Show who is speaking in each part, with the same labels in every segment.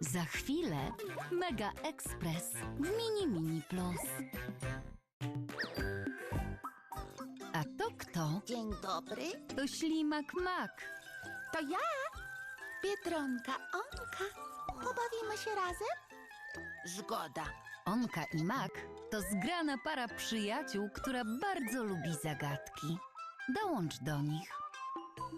Speaker 1: Za chwilę Mega Express w Mini Mini Plus. A to kto?
Speaker 2: Dzień dobry.
Speaker 1: To ślimak Mak.
Speaker 2: To ja, Biedronka Onka. Pobawimy się razem? Zgoda.
Speaker 1: Onka i Mak to zgrana para przyjaciół, która bardzo lubi zagadki. Dołącz do nich.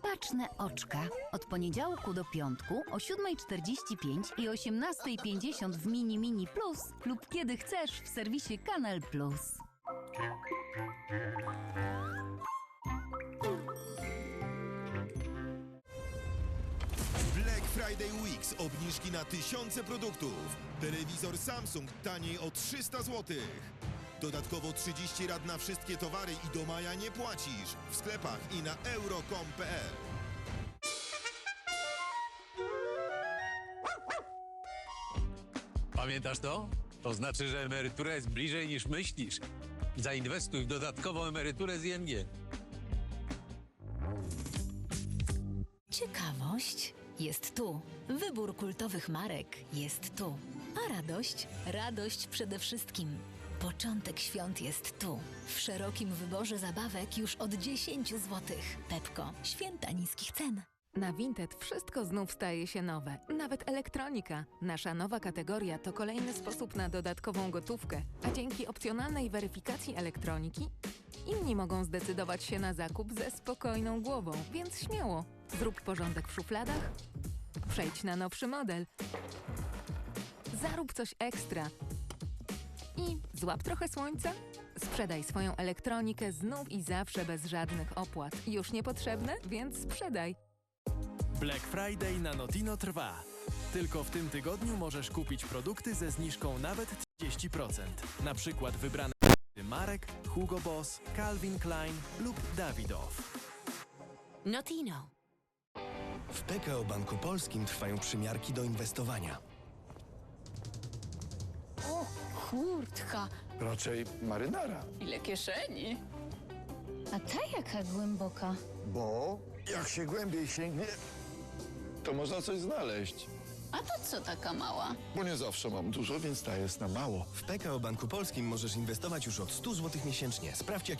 Speaker 1: Baczne oczka od poniedziałku do piątku o 7.45 i 18.50 w Mini Mini Plus lub kiedy chcesz w serwisie Kanal Plus.
Speaker 3: Black Friday Weeks obniżki na tysiące produktów. Telewizor Samsung taniej o 300 zł. Dodatkowo 30 rad na wszystkie towary i do maja nie płacisz. W sklepach i na euro.com.pl
Speaker 4: Pamiętasz to? To znaczy, że emerytura jest bliżej niż myślisz. Zainwestuj w dodatkową emeryturę z ING.
Speaker 5: Ciekawość jest tu. Wybór kultowych marek jest tu. A radość? Radość przede wszystkim. Początek świąt jest tu. W szerokim wyborze zabawek już od 10 zł. Pepko. Święta niskich cen.
Speaker 6: Na Vinted wszystko znów staje się nowe, nawet elektronika. Nasza nowa kategoria to kolejny sposób na dodatkową gotówkę, a dzięki opcjonalnej weryfikacji elektroniki inni mogą zdecydować się na zakup ze spokojną głową, więc śmiało. Zrób porządek w szufladach, przejdź na nowszy model, zarób coś ekstra i złap trochę słońca. Sprzedaj swoją elektronikę znów i zawsze bez żadnych opłat. Już niepotrzebne, więc sprzedaj.
Speaker 7: Black Friday na Notino trwa. Tylko w tym tygodniu możesz kupić produkty ze zniżką nawet 30%. Na przykład wybrane marek Hugo Boss, Calvin Klein lub Davidoff.
Speaker 5: Notino.
Speaker 8: W PKO Banku Polskim trwają przymiarki do inwestowania.
Speaker 9: Kurtka,
Speaker 10: Raczej marynara.
Speaker 9: ile kieszeni.
Speaker 1: A ta jaka głęboka?
Speaker 10: Bo jak się głębiej sięgnie, to można coś znaleźć.
Speaker 9: A to co taka mała?
Speaker 10: Bo nie zawsze mam dużo, więc ta jest na mało.
Speaker 8: W PKO Banku Polskim możesz inwestować już od 100 zł miesięcznie. Sprawdź jak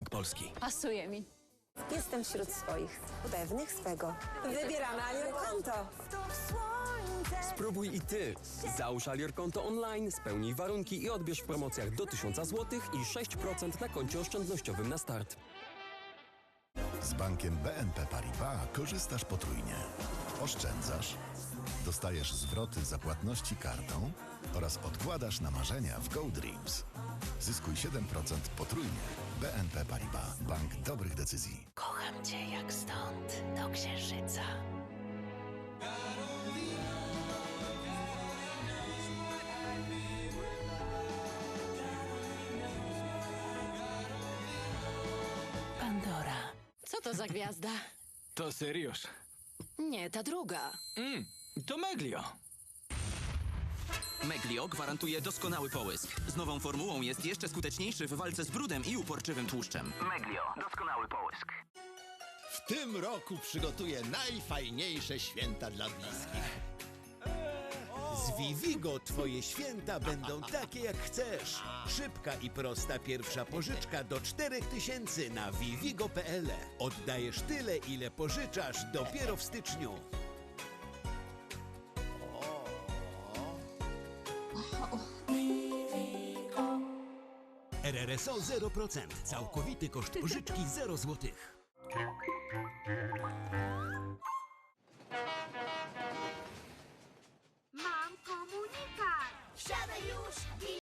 Speaker 8: Bank Polski.
Speaker 9: Pasuje mi.
Speaker 11: Jestem wśród swoich, pewnych swego. Wybieramy Alior Konto.
Speaker 12: Spróbuj i ty. Załóż Alior konto online, spełnij warunki i odbierz w promocjach do 1000 zł i 6% na koncie oszczędnościowym na start.
Speaker 13: Z bankiem BNP Paribas korzystasz potrójnie. Oszczędzasz, dostajesz zwroty za płatności kartą oraz odkładasz na marzenia w Go Dreams. Zyskuj 7% potrójnie. BNP Paribas. Bank dobrych decyzji.
Speaker 5: Kocham cię jak stąd do księżyca.
Speaker 9: Co to za gwiazda?
Speaker 7: To Syriusz.
Speaker 9: Nie, ta druga.
Speaker 7: Mm, to Meglio.
Speaker 12: Meglio gwarantuje doskonały połysk. Z nową formułą jest jeszcze skuteczniejszy w walce z brudem i uporczywym tłuszczem. Meglio. Doskonały połysk.
Speaker 8: W tym roku przygotuję najfajniejsze święta dla bliskich.
Speaker 14: Z Vivigo twoje święta będą takie jak chcesz. Szybka i prosta pierwsza pożyczka do 4000 na vivigo.pl. Oddajesz tyle, ile pożyczasz dopiero w styczniu. RRSO 0%. Całkowity koszt pożyczki 0 złotych.